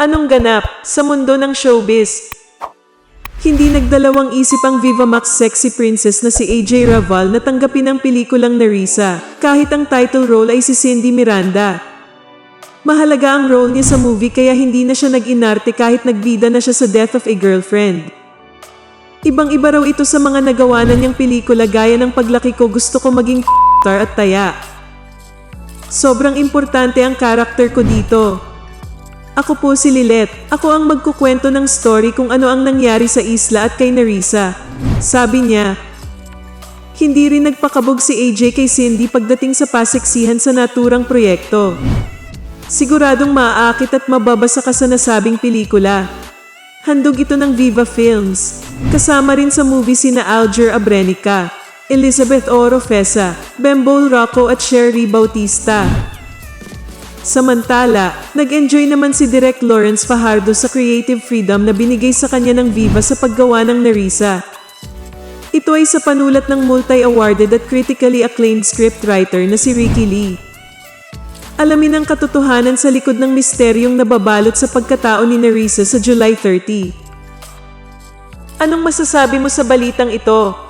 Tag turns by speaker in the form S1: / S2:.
S1: Anong ganap sa mundo ng showbiz? Hindi nagdalawang isip ang Viva Max sexy princess na si AJ Raval na tanggapin ang pelikulang Narisa, kahit ang title role ay si Cindy Miranda. Mahalaga ang role niya sa movie kaya hindi na siya nag-inarte kahit nagbida na siya sa Death of a Girlfriend. Ibang-iba raw ito sa mga nagawa na niyang pelikula gaya ng paglaki ko gusto ko maging star at taya. Sobrang importante ang karakter ko dito. Ako po si Lilet. Ako ang magkukwento ng story kung ano ang nangyari sa isla at kay Narisa. Sabi niya, hindi rin nagpakabog si AJ kay Cindy pagdating sa paseksihan sa naturang proyekto. Siguradong maaakit at mababasa ka sa nasabing pelikula. Handog ito ng Viva Films. Kasama rin sa movie sina Alger Abrenica, Elizabeth Orofesa, Bembol Rocco at Sherry Bautista. Samantala, nag-enjoy naman si Direk Lawrence Fajardo sa creative freedom na binigay sa kanya ng Viva sa paggawa ng Narisa. Ito ay sa panulat ng multi-awarded at critically acclaimed scriptwriter na si Ricky Lee. Alamin ang katotohanan sa likod ng misteryong nababalot sa pagkatao ni Narisa sa July 30. Anong masasabi mo sa balitang ito?